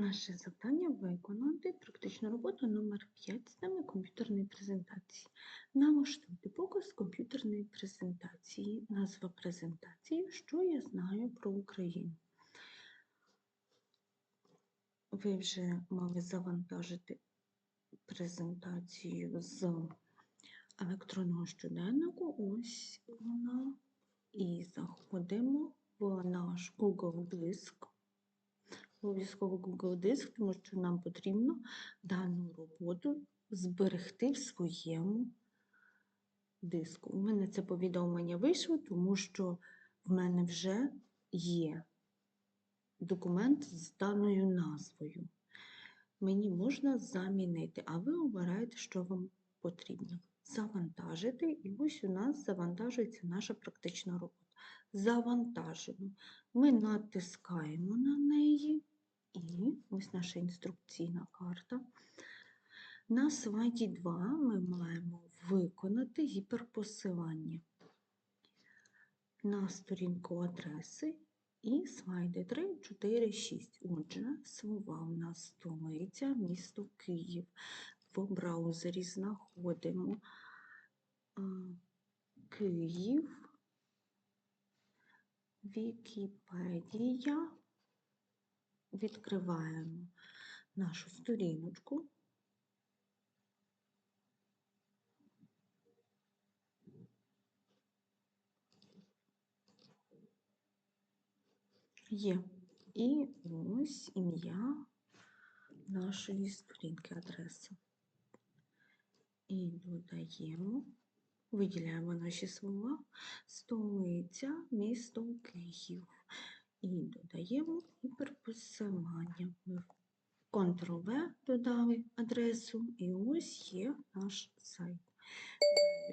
Наше завдання виконати практичну роботу номер 5 з теми комп'ютерної презентації. Налаштуйте показ комп'ютерної презентації. Назва презентації Що я знаю про Україну. Ви вже мали завантажити презентацію з електронного щоденнику. Ось вона. І заходимо в наш Google Диск обов'язково Google Диск, тому що нам потрібно дану роботу зберегти в своєму диску. У мене це повідомлення вийшло, тому що в мене вже є документ з даною назвою. Мені можна замінити, а ви обираєте, що вам потрібно. Завантажити, і ось у нас завантажується наша практична робота. Завантажено. Ми натискаємо на неї. І ось наша інструкційна карта. На слайді 2 ми маємо виконати гіперпосилання на сторінку адреси і слайди 3, 4, 6. Отже, слова у нас столиця, місто Київ. В браузері знаходимо Київ, Вікіпедія відкриваємо нашу сторіночку. Є. І ось ім'я нашої сторінки адреси. І додаємо, виділяємо наші слова, столиця, місто Київ. І додаємо гіперпосилання. Ctrl-V додали адресу, і ось є наш сайт.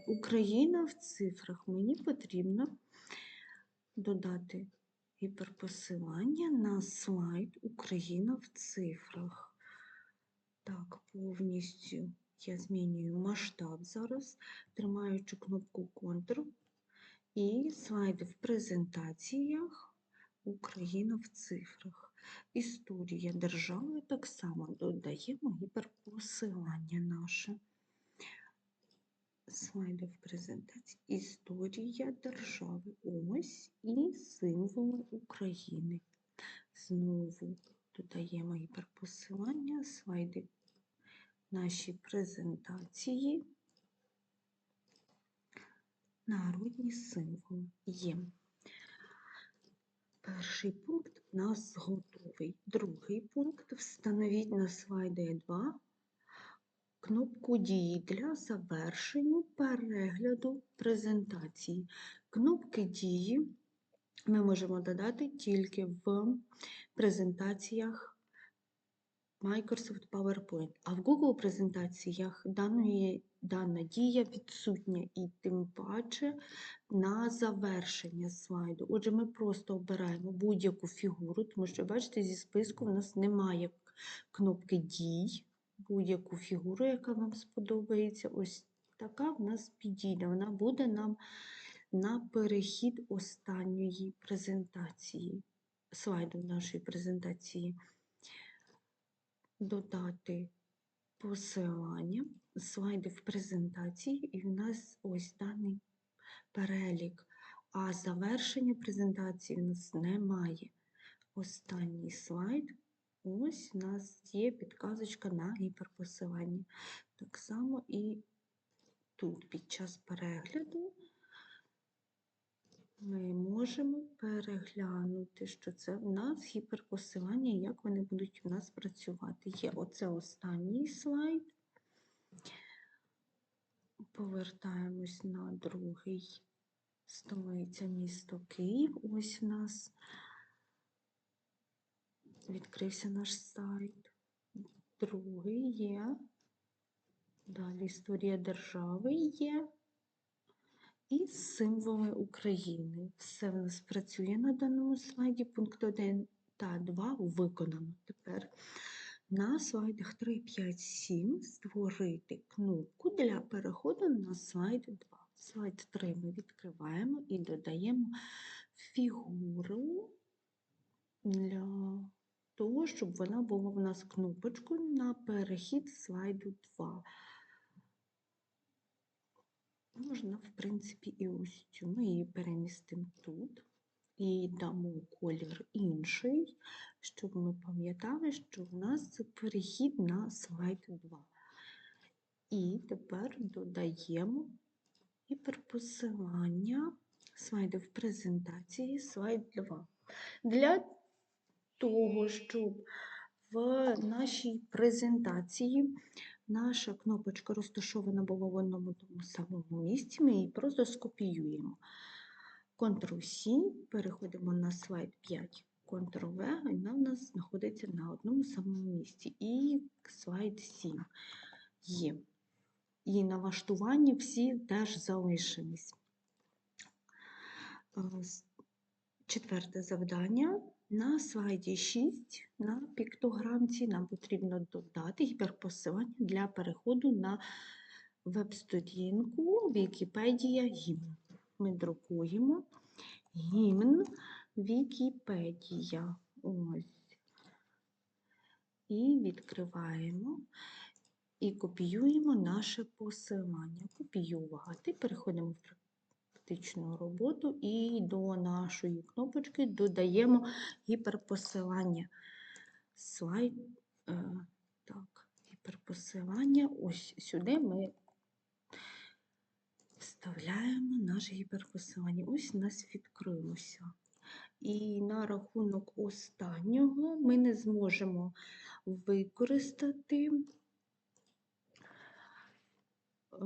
Україна в цифрах. Мені потрібно додати гіперпосилання на слайд Україна в цифрах. Так, повністю я змінюю масштаб зараз, тримаючи кнопку Ctrl і слайди в презентаціях. Україна в цифрах. Історія держави так само додаємо гіперпосилання наше. Слайди в презентації. Історія держави. Ось і символи України. Знову додаємо гіперпосилання, слайди наші презентації. Народні символи є. Перший пункт у нас готовий. Другий пункт встановіть на слайді 2 кнопку дії для завершення перегляду презентації. Кнопки дії ми можемо додати тільки в презентаціях Microsoft PowerPoint, а в Google презентаціях даної дана дія відсутня і тим паче на завершення слайду. Отже, ми просто обираємо будь-яку фігуру, тому що, бачите, зі списку в нас немає кнопки дій, будь-яку фігуру, яка вам сподобається. Ось така в нас підійде. Вона буде нам на перехід останньої презентації, слайду нашої презентації. Додати посилання, слайди в презентації, і в нас ось даний перелік. А завершення презентації в нас немає. Останній слайд. Ось у нас є підказочка на гіперпосилання. Так само і тут під час перегляду ми можемо переглянути, що це в нас гіперпосилання як вони будуть у нас працювати. Є оце останній слайд. Повертаємось на другий столиця місто Київ. Ось у нас відкрився наш сайт. Другий є. Далі історія держави є і символи України. Все в нас працює на даному слайді. Пункт 1 та 2 виконано. Тепер на слайдах 3, 5, 7 створити кнопку для переходу на слайд 2. Слайд 3 ми відкриваємо і додаємо фігуру для того, щоб вона була в нас кнопочкою на перехід слайду 2. Можна, в принципі, і ось цю. Ми її перемістимо тут і дамо колір інший, щоб ми пам'ятали, що в нас це перехід на слайд 2. І тепер додаємо гіперпосилання слайдів презентації слайд 2. Для того, щоб в нашій презентації наша кнопочка розташована була в одному тому самому місці, ми її просто скопіюємо. Ctrl-C, переходимо на слайд 5, Ctrl-V, вона в нас знаходиться на одному самому місці. І слайд 7 є. І налаштування всі теж залишились. Е, Четверте завдання. На слайді 6 на піктограмці нам потрібно додати гіперпосилання для переходу на веб-сторінку Вікіпедія гімн. Ми друкуємо гімн Вікіпедія. Ось. І відкриваємо і копіюємо наше посилання. Копіювати. Переходимо в практичну роботу і до нашої кнопочки додаємо гіперпосилання. Слайд. е, Так, гіперпосилання. Ось сюди ми вставляємо наше гіперпосилання. Ось у нас відкрилося. І на рахунок останнього ми не зможемо використати е,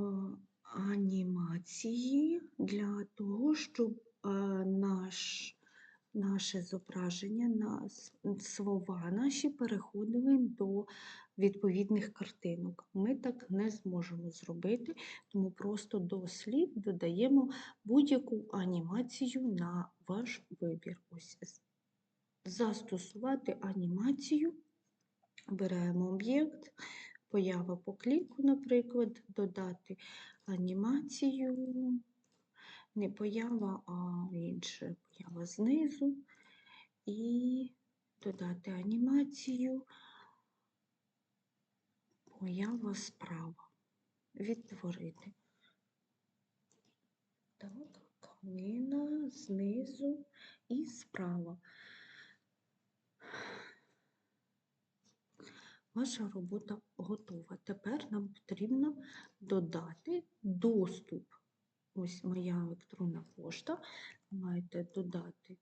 анімації для того, щоб е, наш, наше зображення, на с- слова наші переходили до відповідних картинок. Ми так не зможемо зробити, тому просто до слів додаємо будь-яку анімацію на ваш вибір. Ось застосувати анімацію. Беремо об'єкт, поява по кліку, наприклад, додати анімацію, не поява, а інше поява знизу, і додати анімацію, поява справа. Відтворити. Так, калина знизу і справа. Ваша робота готова. Тепер нам потрібно додати доступ. Ось моя електронна пошта. Маєте додати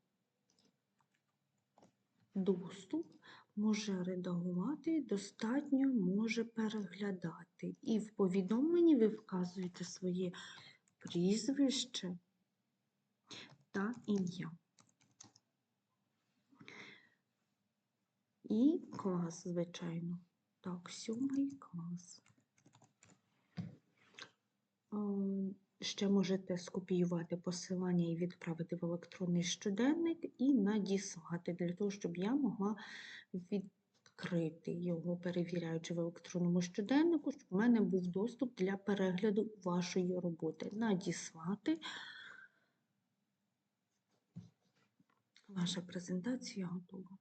доступ, може редагувати, достатньо може переглядати. І в повідомленні ви вказуєте своє прізвище та ім'я. І клас, звичайно. Так, сьомий клас. Е, Ще можете скопіювати посилання і відправити в електронний щоденник і надіслати для того, щоб я могла відкрити його, перевіряючи в електронному щоденнику, щоб в мене був доступ для перегляду вашої роботи. Надіслати. Ваша презентація готова.